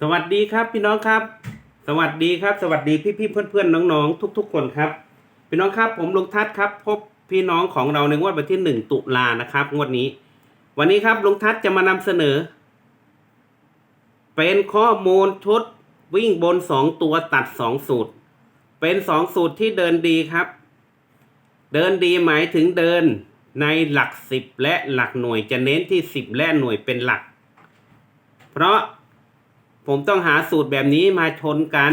สวัสดีครับพี่น้องครับ สวัสดีครับ สวัสดีพี่พี่เพื่อนเพื่อนน้องๆทุก ๆ คนครับ พี่น้องครับผมลุงทัศครับ พบพี่น้องของเราในงวดวันที่หนึ่งตุลานะครับงวดนี้ วันนี้ครับลุงทัศจะมานำเสนอ เป็นข้อมูลชุดวิ่งบนสองตัวตัดสองสูตร เป็นสองสูตรที่เดินดีครับ เดินดีหมายถึงเดินในหลักสิบและหลักหน่วยจะเน้นที่สิบและหน่วยเป็นหลัก เพราะผมต้องหาสูตรแบบนี้มาชนกัน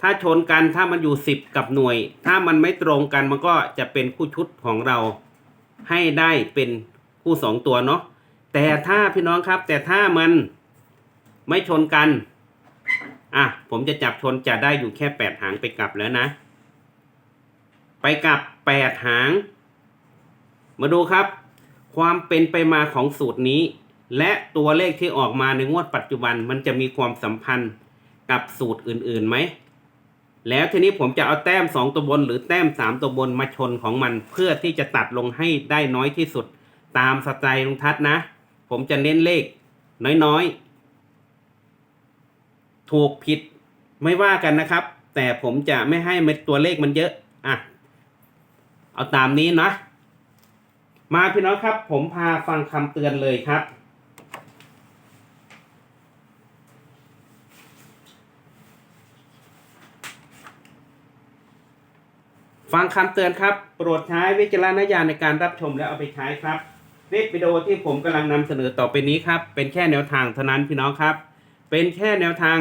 ถ้าชนกันถ้ามันอยู่สิบกับหน่วย ถ้ามันไม่ตรงกันมันก็จะเป็นคู่ชุดของเราให้ได้เป็นคู่สองตัวเนาะแต่ถ้าพี่น้องครับ แต่ถ้ามันไม่ชนกันอะผมจะจับชนจะได้อยู่แค่แปดหางไปกลับแล้วนะ ไปกลับแปดหาง มาดูครับ ความเป็นไปมาของสูตรนี้ และตัวเลขที่ออกมาในงวดปัจจุบันมันจะมีความสัมพันธ์กับสูตรอื่นๆไหม แล้วทีนี้ผมจะเอาแต้มสองตัวบน หรือแต้มสามตัวบนมาชนของมัน เพื่อที่จะตัดลงให้ได้น้อยที่สุด ตามสไตล์ลุงทัศน์นะ ผมจะเน้นเลขน้อยๆ ถูกผิดไม่ว่ากันนะครับ แต่ผมจะไม่ให้เม็ดตัวเลขมันเยอะ อะ เอาตามนี้นะ มาพี่น้องครับ ผมพาฟังคำเตือนเลยครับ ฟังคำเตือนครับ โปรดใช้วิจารณญาณในการรับชมและเอาไปใช้ครับคลิปวิดีโอที่ผมกำลังนำเสนอต่อไปนี้ครับ เป็นแค่แนวทางเท่านั้นพี่น้องครับ เป็นแค่แนวทาง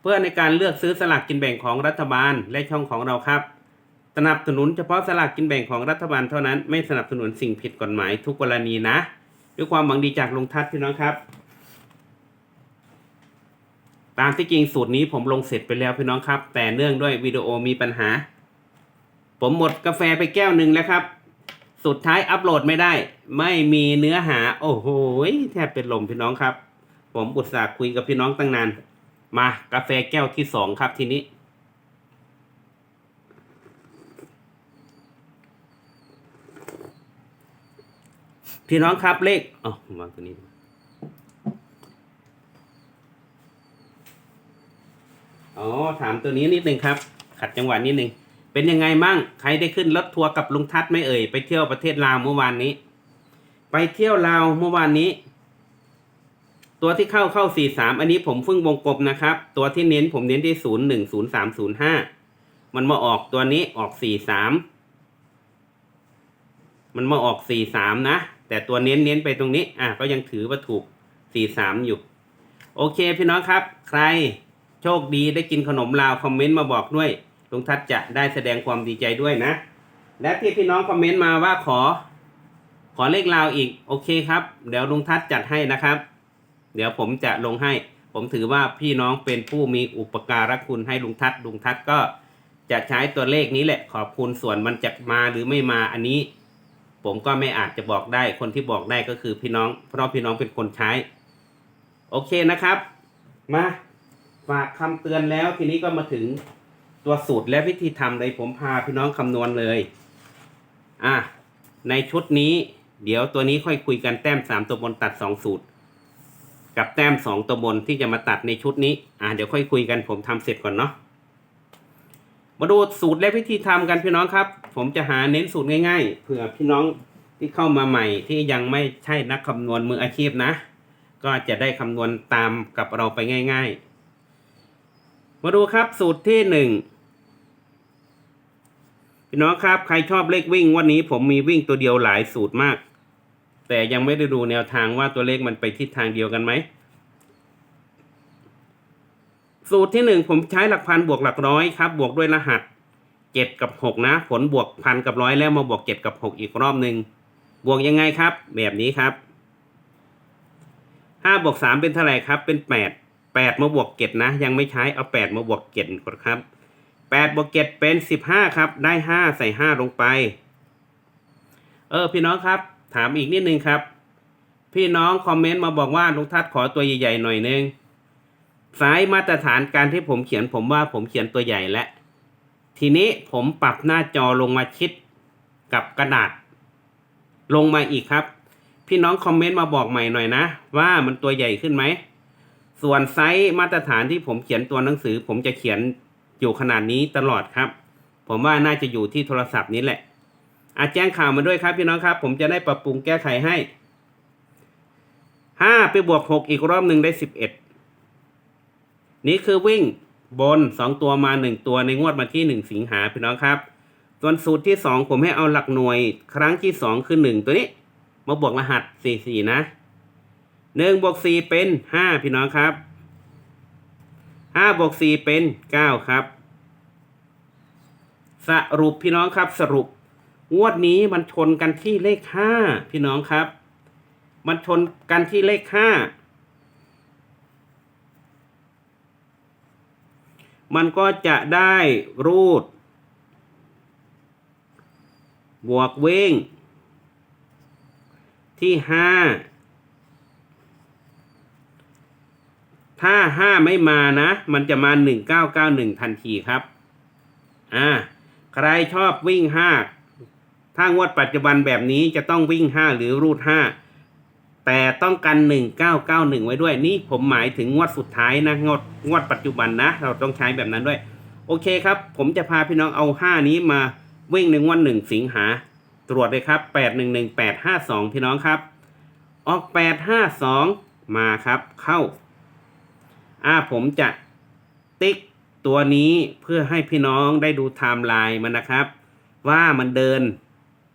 เพื่อในการเลือกซื้อสลากกินแบ่งของรัฐบาลและช่องของเราครับ สนับสนุนเฉพาะสลากกินแบ่งของรัฐบาลเท่านั้นไม่สนับสนุนสิ่งผิดกฎหมายทุกกรณีนะ ด้วยความหวังดีจากลุงทัศน์พี่น้องครับ ตามที่จริงสูตรนี้ผมลงเสร็จไปแล้วพี่น้องครับ แต่เนื่องด้วยวิดีโอมีปัญหา ผมหมดกาแฟไปแก้วหนึ่งแล้วครับ สุดท้ายอัปโหลดไม่ได้ ไม่มีเนื้อหา โอ้โหแทบเป็นลมพี่น้องครับ ผมอุตส่าห์คุยกับพี่น้องตั้งนาน มากาแฟแก้วที่สองครับทีนี้พี่น้องครับเลขอ๋อวางตัวนี้อ๋อถามตัวนี้นิดนึงครับ ขัดจังหวะนิดนึง เป็นยังไงมั่ง ใครได้ขึ้นรถทัวร์กับลุงทัศน์ไม่เอ่ย ไปเที่ยวประเทศลาวเมื่อวานนี้ ไปเที่ยวลาวเมื่อวานนี้ ตัวที่เข้าเข้าสี่สามอันนี้ผมเพิ่งวงกลมนะครับ ตัวที่เน้นผมเน้นที่ศูนย์หนึ่งศูนย์สามศูนย์ห้ามันมาออกตัวนี้ออกสี่สามมันมาออกสี่สามนะ แต่ตัวเน้นเน้นไปตรงนี้ อะก็ยังถือว่าถูกสี่สามอยู่ โอเคพี่น้องครับ ใครโชคดีได้กินขนมลาว คอมเมนต์มาบอกด้วย ลุงทัศน์จะได้แสดงความดีใจด้วยนะ และที่พี่น้องคอมเมนต์มาว่าขอ ขอเลขลาวอีกโอเคครับ เดี๋ยวลุงทัศน์จัดให้นะครับ เดี๋ยวผมจะลงให้ ผมถือว่าพี่น้องเป็นผู้มีอุปการะคุณให้ลุงทัศน์ลุงทัศน์ก็จะใช้ตัวเลขนี้แหละ ขอบคุณส่วนมันจะมาหรือไม่มาอันนี้ ผมก็ไม่อาจจะบอกได้คนที่บอกได้ก็คือพี่น้อง เพราะพี่น้องเป็นคนใช้ โอเคนะครับ มาฝากคำเตือนแล้วทีนี้ก็มาถึง ตัวสูตรและวิธีทำเลยผมพาพี่น้องคำนวณเลย อะ ในชุดนี้ เดี๋ยวตัวนี้ค่อยคุยกันแต้มสามตัวบนตัดสองสูตร กับแต้มสองตัวบนที่จะมาตัดในชุดนี้ อะเดี๋ยวค่อยคุยกันผมทำเสร็จก่อนเนาะ มาดูสูตรและวิธีทำกันพี่น้องครับ ผมจะหาเน้นสูตรง่ายๆเผื่อพี่น้องที่เข้ามาใหม่ที่ยังไม่ใช่นักคำนวณมืออาชีพนะ ก็จะได้คำนวณตามกับเราไปง่าย ๆ มาดูครับสูตรที่หนึ่งพี่น้องครับใครชอบเลขวิ่งวันนี้ผมมีวิ่งตัวเดียวหลายสูตรมาก แต่ยังไม่ได้ดูแนวทางว่าตัวเลขมันไปทิศทางเดียวกันไหม สูตรที่หนึ่งผมใช้หลักพันบวกหลักร้อยครับบวกด้วยรหัสเจ็ดกับหกนะ ผลบวกพันกับร้อยแล้วมาบวกเจ็ดกับหกอีกรอบหนึ่งบวกยังไงครับ แบบนี้ครับห้าบวกสามเป็นเท่าไหร่ครับเป็นแปด แปดมาบวกเจ็ดนะ ยังไม่ใช้เอาแปดมาบวกเจ็ดก่อนครับแปดบวกเจ็ดเป็นสิบห้าครับ ได้ห้าใส่ห้าลงไป เออ พี่น้องครับ ถามอีกนิดนึงครับ พี่น้องคอมเมนต์มาบอกว่าลุงทัศน์ขอตัวใหญ่ๆหน่อยนึงสายมาตรฐานการที่ผมเขียนผมว่าผมเขียนตัวใหญ่แล้วทีนี้ผมปรับหน้าจอลงมาชิดกับกระดาษ ลงมาอีกครับ พี่น้องคอมเมนต์มาบอกใหม่หน่อยนะ ว่ามันตัวใหญ่ขึ้นไหม ส่วนไซส์มาตรฐานที่ผมเขียนตัวหนังสือ ผมจะเขียนอยู่ขนาดนี้ตลอดครับ ผมว่าน่าจะอยู่ที่โทรศัพท์นี้แหละอาแจ้งข่าวมาด้วยครับพี่น้องครับ ผมจะได้ปรับปรุงแก้ไขให้ห้าไปบวกหกอีกรอบหนึ่งได้สิบเอ็ดนี่คือวิ่งบนสองตัวมาหนึ่งตัวในงวดมาที่หนึ่งสิงหาพี่น้องครับ ส่วนสูตรที่สองผมให้เอาหลักหน่วย ครั้งที่สองคือหนึ่งตัวนี้ มาบวกรหัสสี่สี่นะ 1บวก4เป็น 5 พี่น้องครับ5บวก4เป็น 9 ครับ สรุปพี่น้องครับสรุปงวดนี้มันชนกันที่เลข 5 พี่น้องครับ มันชนกันที่เลข 5 มันก็จะได้รูด บวกเว้งที่ 5 ถ้าห้าไม่มานะ มันจะมาหนึ่งเก้าเก้าหนึ่งทันทีครับ อ่า ใครชอบวิ่งห้าถ้างวดปัจจุบันแบบนี้จะต้องวิ่งห้าหรือรูดห้าแต่ต้องกันหนึ่งเก้าเก้าหนึ่งไว้ด้วย นี่ผมหมายถึงงวดสุดท้ายนะงวดงวดปัจจุบันนะ เราต้องใช้แบบนั้นด้วย โอเคครับ ผมจะพาพี่น้องเอาห้านี้มาวิ่งในงวดหนึ่งสิงหา ตรวจเลยครับแปดหนึ่งหนึ่งแปดห้าสองพี่น้องครับ ออกแปดห้าสองมาครับเข้า อ่าผมจะติ๊กตัวนี้เพื่อให้พี่น้องได้ดูไทม์ไลน์มันนะครับ ว่ามันเดิน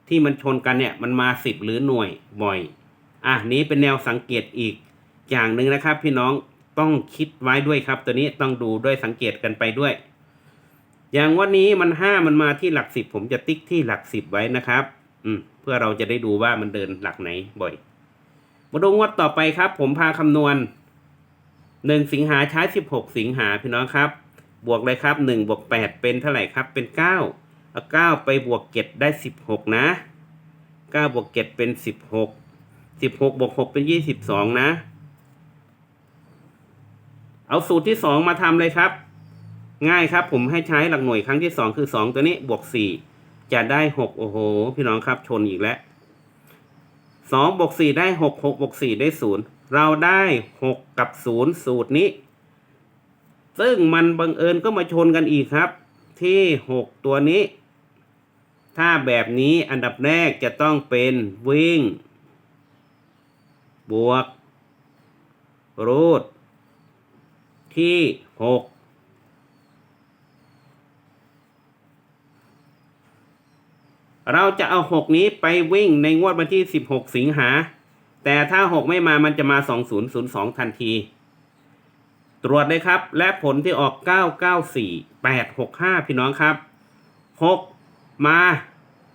ที่มันชนกันเนี่ยมันมาสิบหรือหน่วยบ่อย อะนี้เป็นแนวสังเกตอีกอย่างหนึ่งนะครับ พี่น้องต้องคิดไว้ด้วยครับ ตัวนี้ต้องดูด้วยสังเกตกันไปด้วย อย่างวันนี้มันห้ามันมาที่หลักสิบผมจะติ๊กที่หลักสิบไว้นะครับ อืมเพื่อเราจะได้ดูว่ามันเดินหลักไหนบ่อยมาดูงวดต่อไปครับ ผมพาคำนวณ หนึ่งสิงหาใช้สิบหกสิงหาพี่น้องครับ บวกเลยครับหนึ่งบวกแปดเป็นเท่าไหร่ครับเป็นเก้าเอาเก้าไปบวกเจ็ดได้สิบหกนะเก้าบวกเจ็ดเป็นสิบหกสิบหกบวกหกเป็นยี่สิบสองนะ เอาสูตรที่สองมาทำเลยครับ ง่ายครับผมให้ใช้หลักหน่วยครั้งที่สองคือสองตัวนี้บวกสี่จะได้หกโอ้โห พี่น้องครับชนอีกแล้วสองบวกสี่ได้หกหกบวกสี่ได้ศูนย์ เราได้หกกับศูนย์สูตรนี้ ซึ่งมันบังเอิญก็มาชนกันอีกครับ ที่หกตัวนี้ ถ้าแบบนี้อันดับแรกจะต้องเป็นวิ่ง บวก รูดที่หกเราจะเอาหกนี้ไปวิ่งในงวดวันที่สิบหกสิงหา แต่ถ้าหกไม่มามันจะมาสองศูนย์ศูนย์สองทันที ตรวจเลยครับ และผลที่ออกเก้าเก้าสี่แปดหกห้าพี่น้องครับหกมา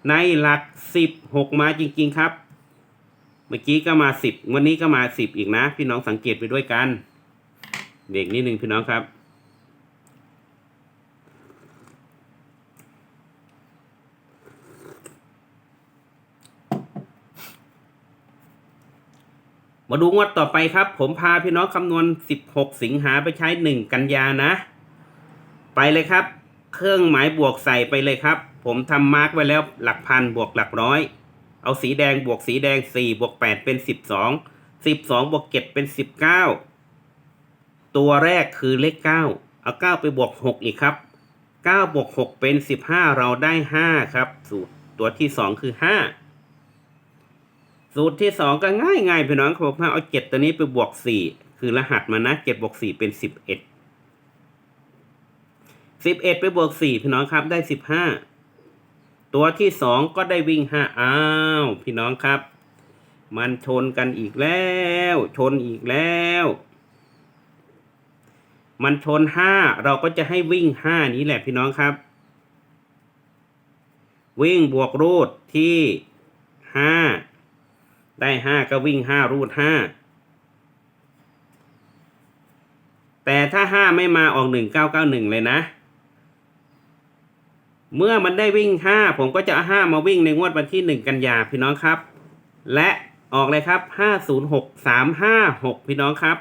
ในหลักสิบหกมาจริง ๆ ครับ เมื่อกี้ก็มาสิบวันนี้ก็มาสิบอีกนะ พี่น้องสังเกตไปด้วยกัน เด็กนิดนึงพี่น้องครับ มาดูงวดต่อไปครับ ผมพาพี่น้องคำนวณ 16 สิงหาไปใช้ 1 กันยานะ ไปเลยครับ เครื่องหมายบวกใส่ไปเลยครับ ผมทำมาร์กไว้แล้วหลักพันบวกหลักร้อย เอาสีแดงบวกสีแดง 4 บวก 8 เป็น 12 12 บวก 7 เป็น 19 ตัวแรกคือเลข 9 เอา 9 ไปบวก 6 อีกครับ 9 บวก 6 เป็น 15 เราได้ 5 ครับ สูตรตัวที่ 2 คือ 5 สูตรที่สองก็ง่ายง่ายๆพี่น้องครับผมเอาเจ็ดตัวนี้ไปบวกสี่คือรหัสมานะเจ็ดบวกสี่เป็นสิบเอ็ดสิบเอ็ดไปบวกสี่พี่น้องครับได้สิบห้าตัวที่สองก็ได้วิ่งห้าอ้าวพี่น้องครับ มันชนกันอีกแล้ว ชนอีกแล้ว มันชนห้าเราก็จะให้วิ่งห้านี้แหละพี่น้องครับ วิ่งบวกรูดที่ห้า ได้ห้าก็วิ่งห้ารูดห้าแต่ถ้าห้าไม่มาออกหนึ่งเก้าเก้าหนึ่งเลยนะ เมื่อมันได้วิ่งห้าผมก็จะห้ามาวิ่งในงวดวันที่หนึ่งกันยาพี่น้องครับ และออกเลยครับห้าศูนย์หกสามห้าหกพี่น้องครับ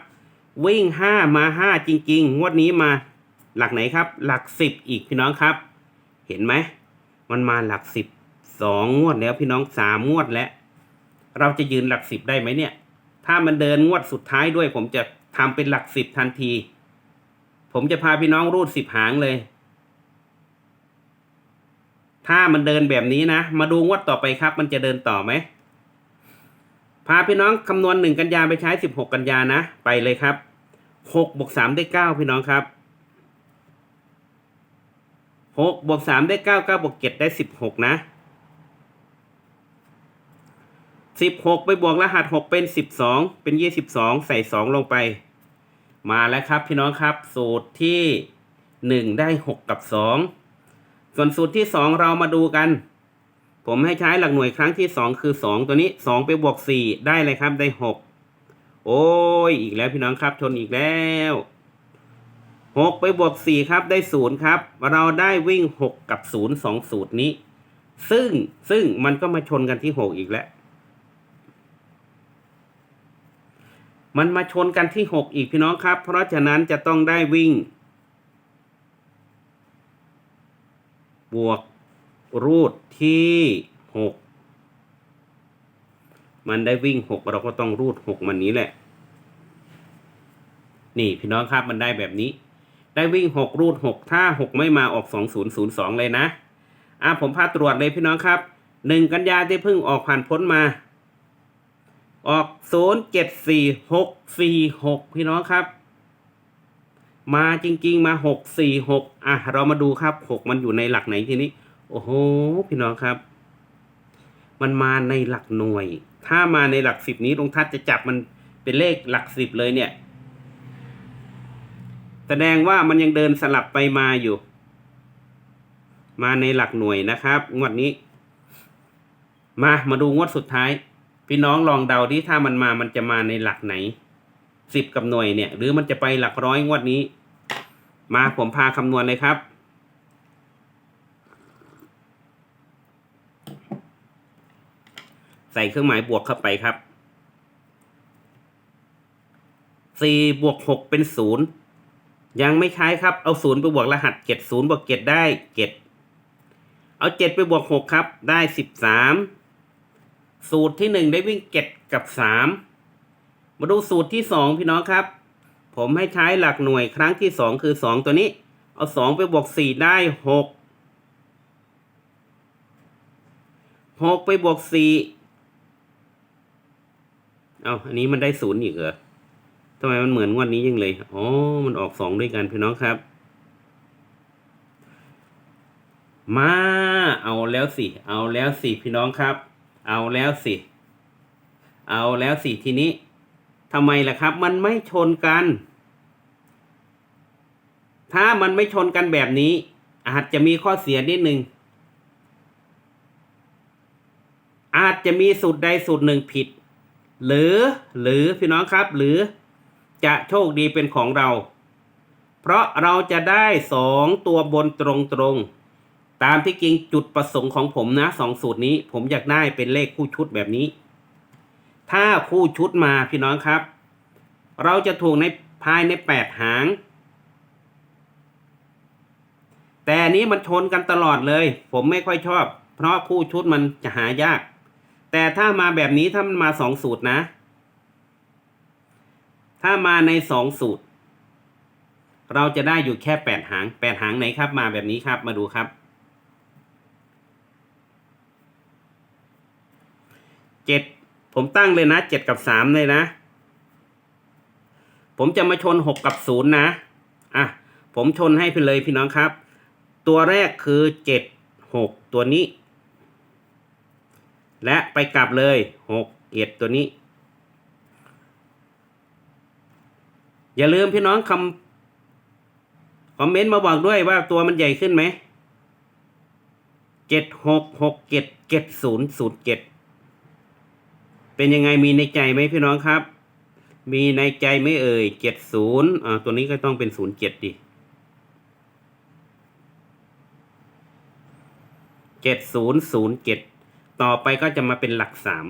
วิ่งห้ามาห้าจริง ๆ งวดนี้มาหลักไหนครับ หลักสิบอีกพี่น้องครับ เห็นไหม มันมาหลักสิบสองงวดแล้วพี่น้องสามงวดแล้ว เราจะยืนหลักสิบได้ไหมเนี่ย ถ้ามันเดินงวดสุดท้ายด้วย ผมจะทำเป็นหลักสิบทันที ผมจะพาพี่น้องรูดสิบหางเลย ถ้ามันเดินแบบนี้นะ มาดูงวดต่อไปครับ มันจะเดินต่อไหม พาพี่น้องคำนวณหนึ่งกันยาไปใช้สิบหกกันยานะ ไปเลยครับหกบวกสามได้เก้าพี่น้องครับหกบวกสามได้เก้าเก้าบวกเจ็ดได้สิบหกนะ สิบหกไปบวกรหัสหกเป็นสิบสองเป็นยี่สิบสองใส่สองลงไป มาแล้วครับพี่น้องครับ สูตรที่หนึ่งได้หกกับสองส่วนสูตรที่สองเรามาดูกัน ผมให้ใช้หลักหน่วยครั้งที่สองคือสองตัวนี้สองไปบวกสี่ได้เลยครับได้หกโอ้ยอีกแล้วพี่น้องครับชนอีกแล้วหกไปบวกสี่ครับได้ศูนย์ครับ เราได้วิ่งหกกับศูนย์สองสูตรนี้ ซึ่งซึ่งมันก็มาชนกันที่หกอีกแล้ว มันมาชนกันที่หกอีกพี่น้องครับ เพราะฉะนั้นจะต้องได้วิ่ง บวกรูดที่หกมันได้วิ่งหกเราก็ต้องรูดหกมันนี้แหละ นี่พี่น้องครับมันได้แบบนี้ ได้วิ่งหกรูดหกถ้าหกไม่มาออกสองศูนย์ศูนย์สองเลยนะ อะผมพาตรวจเลยพี่น้องครับหนึ่งกันยาที่เพิ่งออกผ่านพ้นมา ออกศูนย์เจ็ดสี่หกสี่หกพี่น้องครับ มาจริง ๆ มาหกสี่หกอะ เรามาดูครับหกมันอยู่ในหลักไหนทีนี้ โอ้โห พี่น้องครับ มันมาในหลักหน่วย ถ้ามาในหลักสิบนี้ลุงทัศจะจับมันเป็นเลขหลักสิบเลยเนี่ย แสดงว่ามันยังเดินสลับไปมาอยู่ มาในหลักหน่วยนะครับ งวดนี้ มามาดูงวดสุดท้าย พี่น้องลองเดาดิถ้ามันมามันจะมาในหลักไหนสิบกับหน่วยเนี่ย หรือมันจะไปหลักร้อยงวดนี้ มาผมพาคำนวณเลยครับ ใส่เครื่องหมายบวกเข้าไปครับสี่บวกหกเป็นศูนย์ยังไม่ใช้ครับ เอาศูนย์ไปบวกรหัสเจ็ดศูนย์บวกเจ็ดได้เจ็ดเอาเจ็ดไปบวกหกครับ ได้สิบสาม สูตรที่หนึ่งได้วิ่งเจ็ดกับสามมาดูสูตรที่สองพี่น้องครับ ผมให้ใช้หลักหน่วยครั้งที่สองคือสองตัวนี้ เอาสองไปบวกสี่ได้หกหกไปบวกสี่เอาอันนี้มันได้ศูนย์อีกเหรอทำไมมันเหมือนงวดนี้ยังเลย อ๋อ มันออกสองด้วยกันพี่น้องครับ มา เอาแล้วสิ เอาแล้วสิพี่น้องครับ เอาแล้วสิ เอาแล้วสิทีนี้ทำไมล่ะครับ มันไม่ชนกัน ถ้ามันไม่ชนกันแบบนี้ อาจจะมีข้อเสียนิดหนึ่งอาจจะมีสูตรใดสูตรหนึ่งผิด หรือหรือพี่น้องครับ หรือจะโชคดีเป็นของเรา เพราะเราจะได้สองตัวบนตรงๆ ตามที่จริงจุดประสงค์ของผมนะสองสูตรนี้ ผมอยากได้เป็นเลขคู่ชุดแบบนี้ ถ้าคู่ชุดมาพี่น้องครับ เราจะถูกในภายในแปดหาง แต่นนี้มันชนกันตลอดเลย ผมไม่ค่อยชอบ เพราะคู่ชุดมันจะหายาก แต่ถ้ามาแบบนี้ถ้ามันมาสองสูตรนะ ถ้ามาในสองสูตร เราจะได้อยู่แค่แปดหางแปดหางไหนครับ มาแบบนี้ครับมาดูครับ เจ็ดผมตั้งเลยนะเจ็ดกับสามเลยนะ ผมจะมาชนหกกับศูนย์นะ อะ ผมชนให้ไปเลยพี่น้องครับ ตัวแรกคือเจ็ดหกตัวนี้ และไปกลับเลยหกเอ็ดตัวนี้ อย่าลืมพี่น้องคำคอมเมนต์มาบอกด้วยว่าตัวมันใหญ่ขึ้นไหมเจ็ดหกหกเจ็ดเจ็ดศูนย์ศูนย์เจ็ด เป็นยังไงมีในใจไหมพี่น้องครับ มีในใจไหม่เอ่ยเจ็ดศูนย์อ่าตัวนี้ก็ต้องเป็นศูนย์เจ็ดดิเจ็ดศูนย์ศูนย์เจ็ดต่อไปก็จะมาเป็นหลักสาม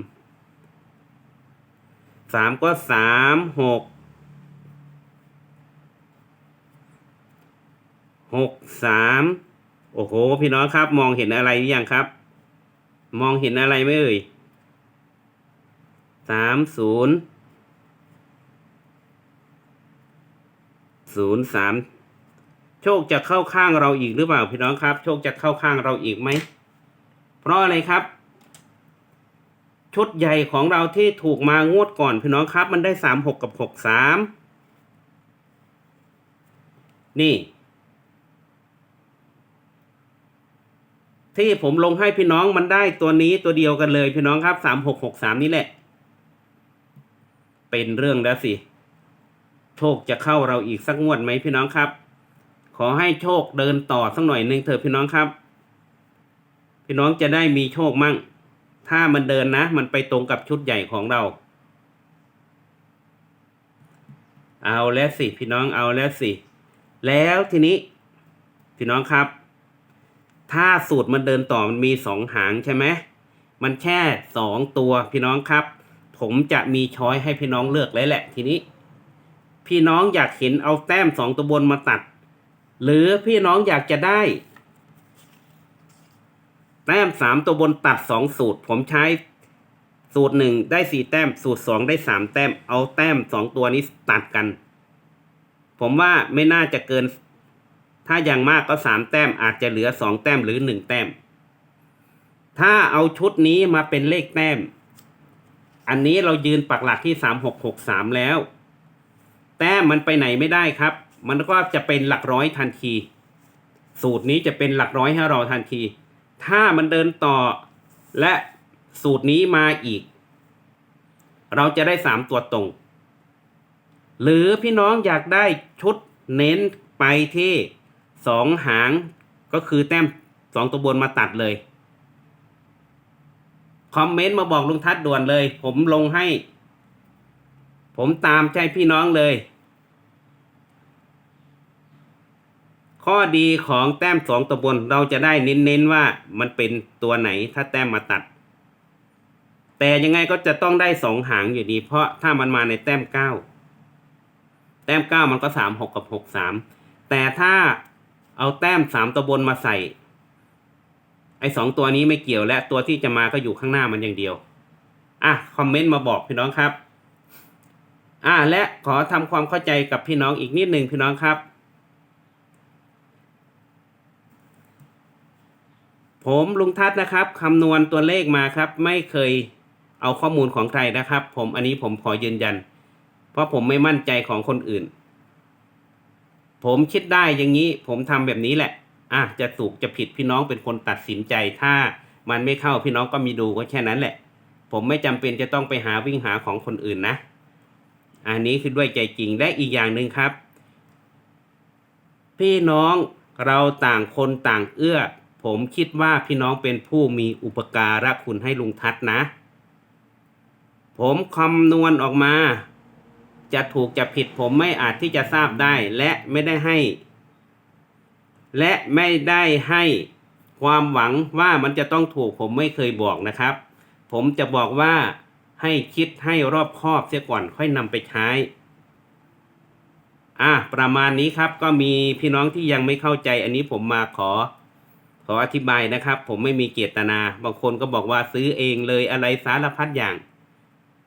สามก็สามหกหกสามโอ้โห พี่น้องครับ มองเห็นอะไรหรือยังครับ มองเห็นอะไรไหมเอ่ย สามศูนย์ศูนย์สามโชคจะเข้าข้างเราอีกหรือเปล่าพี่น้องครับ โชคจะเข้าข้างเราอีกไหม เพราะอะไรครับ ชุดใหญ่ของเราที่ถูกมางวดก่อนพี่น้องครับ มันได้สามหกกับหกสามนี่ ที่ผมลงให้พี่น้องมันได้ตัวนี้ตัวเดียวกันเลยพี่น้องครับสามหกหกสามนี่แหละ เป็นเรื่องแล้วสิ โชคจะเข้าเราอีกสักงวดไหมพี่น้องครับ ขอให้โชคเดินต่อสักหน่อยหนึ่งเถอะพี่น้องครับ พี่น้องจะได้มีโชคมั่ง ถ้ามันเดินนะ มันไปตรงกับชุดใหญ่ของเรา เอาแล้วสิ พี่น้องเอาแล้วสิ แล้วทีนี้ พี่น้องครับ ถ้าสูตรมันเดินต่อมันมีสองหางใช่ไหมมันแค่สองตัวพี่น้องครับ ผมจะมีช้อยให้พี่น้องเลือกเลยแหละ ทีนี้ พี่น้องอยากเห็นเอาแต้มสองตัวบนมาตัด หรือพี่น้องอยากจะได้ แต้มสามตัวบนตัดสองสูตร ผมใช้สูตรหนึ่งได้สี่แต้ม สูตรสองได้สามแต้ม เอาแต้มสองตัวนี้ตัดกัน ผมว่าไม่น่าจะเกิน ถ้าอย่างมากก็สามแต้มอาจจะเหลือสองแต้มหรือหนึ่งแต้ม ถ้าเอาชุดนี้มาเป็นเลขแต้ม อันนี้เรายืนปักหลักที่สามหกหกสามแล้ว แต้มมันไปไหนไม่ได้ครับ มันก็จะเป็นหลักร้อยทันที สูตรนี้จะเป็นหลักร้อยให้เราทันที ถ้ามันเดินต่อและสูตรนี้มาอีก เราจะได้สามตัวตรง หรือพี่น้องอยากได้ชุดเน้นไปที่สองหางก็คือแต้มสองตัวบนมาตัดเลย คอมเมนต์มาบอกลุงทัดด่วนเลย ผมลงให้ ผมตามใจพี่น้องเลย ข้อดีของแต้มสองตัวบน เราจะได้เน้นๆว่ามันเป็นตัวไหนถ้าแต้มมาตัด แต่ยังไงก็จะต้องได้สองหางอยู่ดี เพราะถ้ามันมาในแต้มเก้าแต้มเก้ามันก็สามหกกับหกสามแต่ถ้าเอาแต้มสามตัวบนมาใส่ ไอ้สองตัวนี้ไม่เกี่ยวและตัวที่จะมาก็อยู่ข้างหน้ามันอย่างเดียว อะคอมเมนต์มาบอกพี่น้องครับอะและขอทำความเข้าใจกับพี่น้องอีกนิดหนึ่งพี่น้องครับ ผมลุงทัศน์นะครับคำนวณตัวเลขมาครับ ไม่เคยเอาข้อมูลของใครนะครับ ผมอันนี้ผมขอยืนยัน เพราะผมไม่มั่นใจของคนอื่น ผมคิดได้อย่างนี้ ผมทำแบบนี้แหละ อะจะถูกจะผิดพี่น้องเป็นคนตัดสินใจ ถ้ามันไม่เข้าพี่น้องก็มีดูก็แค่นั้นแหละ ผมไม่จำเป็นจะต้องไปหาวิ่งหาของคนอื่นนะ อันนี้คือด้วยใจจริงและอีกอย่างหนึ่งครับ พี่น้องเราต่างคนต่างเอื้อ ผมคิดว่าพี่น้องเป็นผู้มีอุปการะคุณให้ลุงทัศน์นะผมคำนวณออกมา จะถูกจะผิดผมไม่อาจที่จะทราบได้และไม่ได้ให้ และไม่ได้ให้ความหวังว่ามันจะต้องถูกผมไม่เคยบอกนะครับ ผมจะบอกว่าให้คิดให้รอบคอบเสียก่อนค่อยนำไปใช้ อะประมาณนี้ครับก็มีพี่น้องที่ยังไม่เข้าใจ อันนี้ผมมาขอ ขออธิบายนะครับ ผมไม่มีเจตนาบางคนก็บอกว่าซื้อเองเลยอะไรสารพัดอย่าง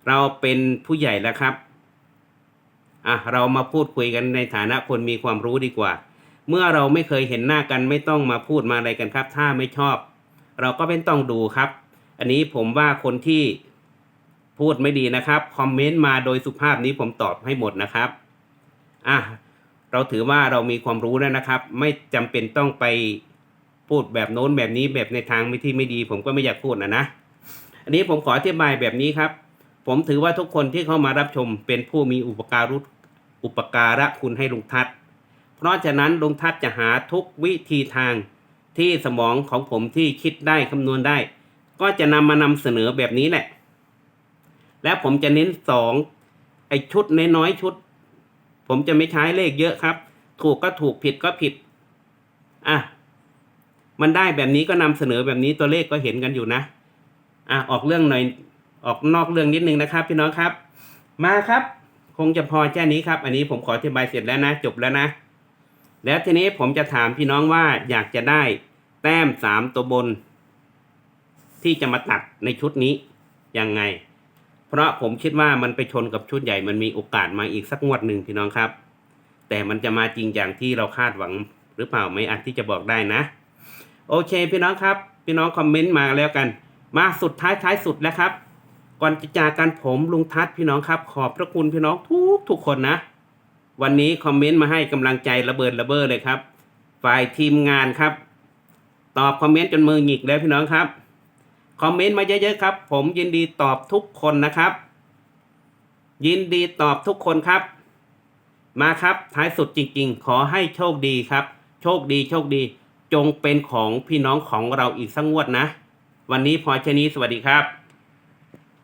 เราเป็นผู้ใหญ่แล้วครับอะเรามาพูดคุยกันในฐานะคนมีความรู้ดีกว่า เมื่อเราไม่เคยเห็นหน้ากันไม่ต้องมาพูดมาอะไรกันครับ ถ้าไม่ชอบ เราก็ไม่ต้องดูครับ อันนี้ผมว่าคนที่พูดไม่ดีนะครับคอมเมนต์มาโดยสุภาพนี้ผมตอบให้หมดนะครับอะเราถือว่าเรามีความรู้แล้วนะครับ ไม่จำเป็นต้องไปพูดแบบโน้นแบบนี้แบบในทางไม่ที่ไม่ดี ผมก็ไม่อยากพูดนะนะอันนี้ผมขออธิบายแบบนี้ครับ ผมถือว่าทุกคนที่เข้ามารับชมเป็นผู้มีอุปการุอุปการะคุณให้ลุงทัศน์ เพราะฉะนั้นลุงทัศจะหาทุกวิธีทางที่สมองของผมที่คิดได้คำนวณได้ ก็จะนำมานำเสนอแบบนี้แหละ และผมจะเน้นสองไอชุดน้อยๆชุด ผมจะไม่ใช้เลขเยอะครับ ถูกก็ถูกผิดก็ผิด อะ มันได้แบบนี้ก็นำเสนอแบบนี้ตัวเลขก็เห็นกันอยู่นะ อะออกเรื่องหน่อยออกนอกเรื่องนิดนึงนะครับ พี่น้องครับ มาครับ คงจะพอแค่นี้ครับ อันนี้ผมขออธิบายเสร็จแล้วนะ จบแล้วนะ แล้วทีนี้ผมจะถามพี่น้องว่าอยากจะได้แต้มสามตัวบน ที่จะมาตัดในชุดนี้ยังไง เพราะผมคิดว่ามันไปชนกับชุดใหญ่มันมีโอกาสมาอีกสักงวดหนึ่งพี่น้องครับ แต่มันจะมาจริงอย่างที่เราคาดหวังหรือเปล่าไม่อาจที่จะบอกได้นะ โอเค พี่น้องครับ พี่น้องคอมเมนต์มาแล้วกัน มาสุดท้ายท้ายสุดแล้วครับ ก่อนจะจากกันผมลุงทัศน์พี่น้องครับ ขอบพระคุณพี่น้องทุกทุกคนนะ วันนี้คอมเมนต์มาให้กำลังใจระเบิดระเบ้อเลยครับ ฝ่ายทีมงานครับ ตอบคอมเมนต์จนมือหงิกแล้วพี่น้องครับ คอมเมนต์มาเยอะๆครับ ผมยินดีตอบทุกคนนะครับ ยินดีตอบทุกคนครับ มาครับท้ายสุดจริง ๆ ขอให้โชคดีครับ โชคดีโชคดี จงเป็นของพี่น้องของเราอีกสักงวดนะ วันนี้พอแค่นี้สวัสดีครับ